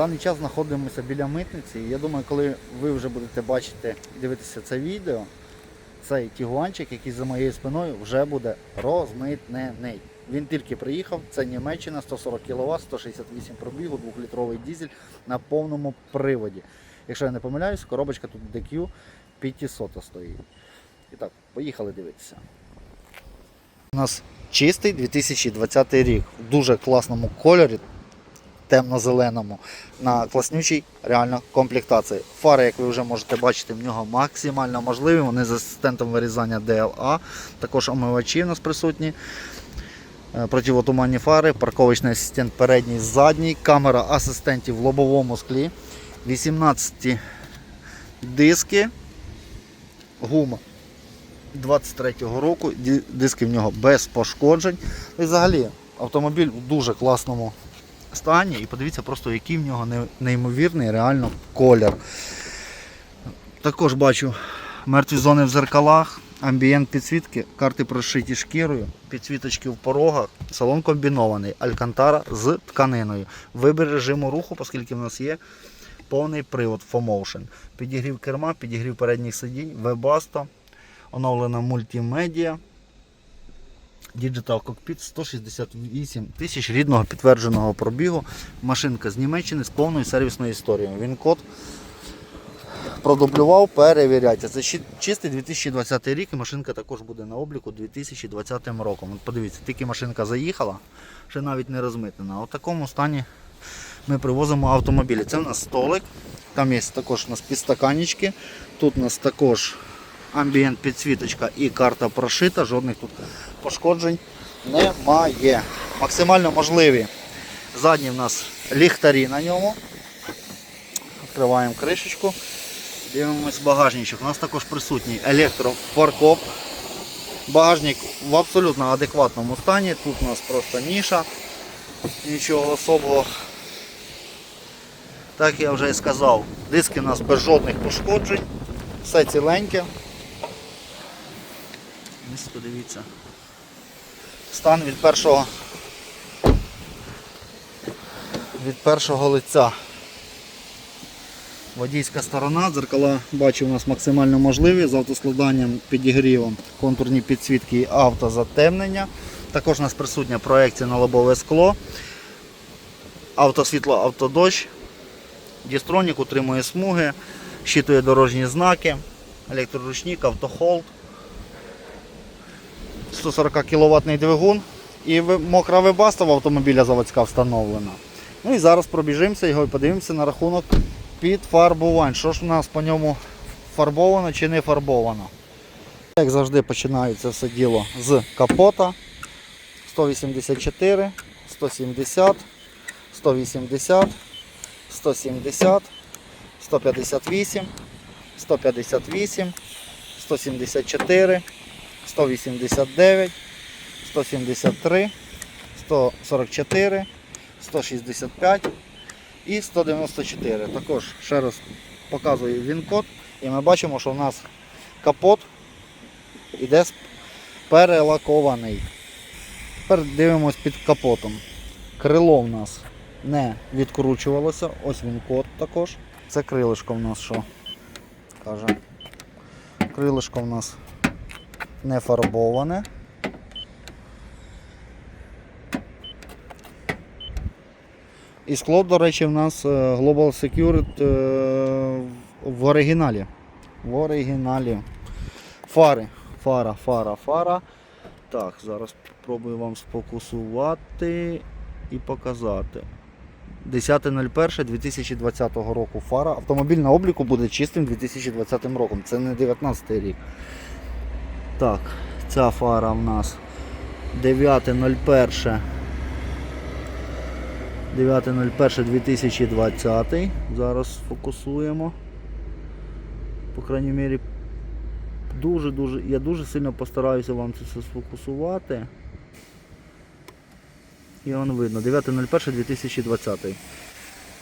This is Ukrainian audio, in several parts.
даний час знаходимося біля митниці. Я думаю, коли ви вже будете бачити, дивитися це відео, цей тігуанчик, який за моєю спиною, вже буде розмитнений. Він тільки приїхав, це Німеччина, 140 кВт, 168 пробігу, 2-літровий дізель на повному приводі. Якщо я не помиляюсь, коробочка тут DQ 500 стоїть. І так, поїхали дивитися. У нас чистий 2020 рік в дуже класному кольорі, темно-зеленому, на класнючій реально комплектації. Фари, як ви вже можете бачити, в нього максимально можливі. Вони з асистентом вирізання DLA. Також омивачі у нас присутні. Е, Противотуманні фари, парковочний асистент передній, задній, камера асистентів в лобовому склі, 18 диски, гума 23-го року, диски в нього без пошкоджень. І взагалі автомобіль в дуже класному стані. І подивіться просто, який в нього неймовірний реально колір. Також бачу мертві зони в зеркалах, амбієнт підсвітки, карти прошиті шкірою, підсвіточки в порогах, салон комбінований, алькантара з тканиною. Вибір режиму руху, оскільки в нас є повний привод FOMotion. Підігрів керма, підігрів передніх сидінь, вебасто, оновлена мультимедіа. Digital Cockpit 168 тисяч рідного підтвердженого пробігу. Машинка з Німеччини з повною сервісною історією. Він код продублював, перевіряйте. Це чистий 2020 рік і машинка також буде на обліку 2020 роком. От подивіться, тільки машинка заїхала, ще навіть не розмитнена. В такому стані ми привозимо автомобілі. Це у нас столик, там є також у нас підстаканнички, тут у нас також амбієнт підсвіточка і карта прошита, жодних тут пошкоджень немає. Максимально можливі. Задні в нас ліхтарі на ньому. Відкриваємо кришечку. Дивимось багажничок. У нас також присутній електрофаркоп. Багажник в абсолютно адекватному стані. Тут у нас просто ніша. Нічого особого. Так я вже і сказав, диски у нас без жодних пошкоджень. Все ціленьке. Ось подивіться. Стан від першого від першого лиця. Водійська сторона, дзеркала бачу у нас максимально можливі з автоскладанням, підігрівом, контурні підсвітки і автозатемнення. Також у нас присутня проекція на лобове скло, автосвітло, автодощ, дістронік утримує смуги, щитує дорожні знаки, електроручник, автохолд, 140 кВт двигун і мокра вебаста в автомобіля заводська встановлена. Ну і зараз пробіжимося його і подивимося на рахунок підфарбувань. Що ж у нас по ньому фарбовано чи не фарбовано. Як завжди починається все діло з капота. 184, 170, 180, 170, 158, 158, 174, 189, 173, 144, 165 і 194. Також ще раз показую він-код і ми бачимо, що в нас капот іде перелакований. Тепер дивимось під капотом. Крило в нас не відкручувалося, ось він код також. Це крилишко в нас що? Каже. Крилишко в нас не фарбоване. І скло, до речі, в нас е, Global Secured е, в оригіналі. В оригіналі. Фари. Фара, фара, фара. Так, зараз спробую вам сфокусувати і показати. 10.01.2020 року фара. Автомобіль на обліку буде чистим 2020 роком. Це не 19 рік. Так, ця фара в нас 9.01. 9.01.2020. Зараз фокусуємо. По крайній мірі, дуже-дуже, я дуже сильно постараюся вам це все сфокусувати. І воно видно. 9.01.2020.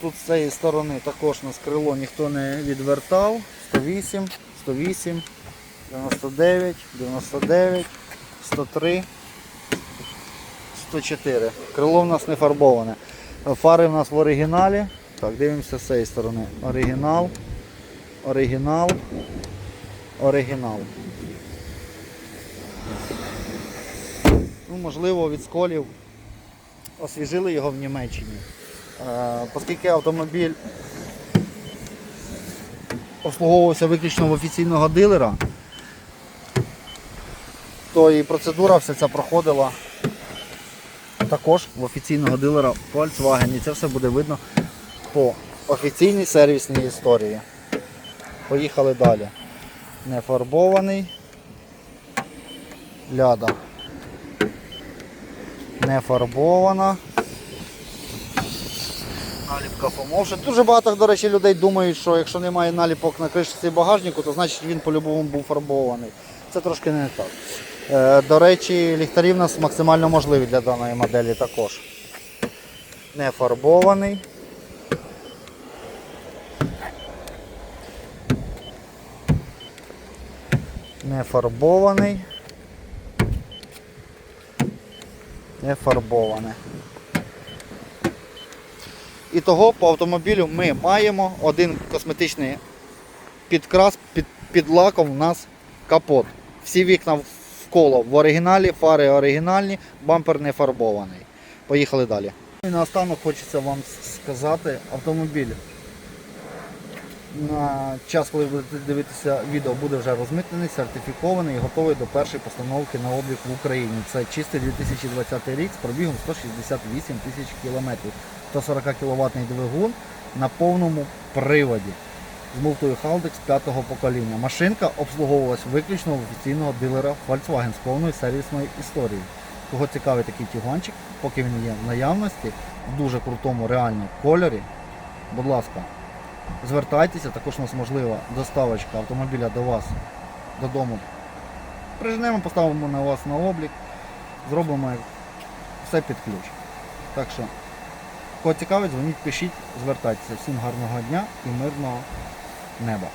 Тут з цієї сторони також нас крило ніхто не відвертав. 108, 108, 99, 99, 103, 104. Крило в нас не фарбоване. Фари в нас в оригіналі. Так, дивимося з цієї сторони. Оригінал. Оригінал. Оригінал. Ну, можливо, від сколів освіжили його в Німеччині. Е, оскільки автомобіль обслуговувався виключно в офіційного дилера, то і процедура вся ця проходила також в офіційного дилера Volkswagen. І це все буде видно по офіційній сервісній історії. Поїхали далі. Не фарбований. Ляда. Не фарбована. Наліпка помовше. Дуже багато, до речі, людей думають, що якщо немає наліпок на кришці багажнику, то значить він по-любому був фарбований. Це трошки не так. Е, До речі, ліхтарі в нас максимально можливі для даної моделі також. Не фарбований. Не фарбований. Не фарбоване. І того по автомобілю ми маємо один косметичний підкрас під, під лаком у нас капот. Всі вікна в коло в оригіналі, фари оригінальні, бампер не фарбований. Поїхали далі. І наостанок хочеться вам сказати, автомобіль на час, коли будете дивитися відео, буде вже розмитнений, сертифікований і готовий до першої постановки на облік в Україні. Це чистий 2020 рік з пробігом 168 тисяч кілометрів. 140 кВт двигун на повному приводі з муфтою Haldex п'ятого покоління. Машинка обслуговувалась виключно в офіційного дилера Volkswagen з повною сервісною історією. Кого цікавий такий тюганчик, поки він є в наявності, в дуже крутому реальному кольорі. Будь ласка, звертайтеся, також у нас можлива доставочка автомобіля до вас додому. Приженемо, поставимо на вас на облік, зробимо все під ключ. Так що, кого цікавить, дзвоніть, пишіть, звертайтеся. Всім гарного дня і мирного неба.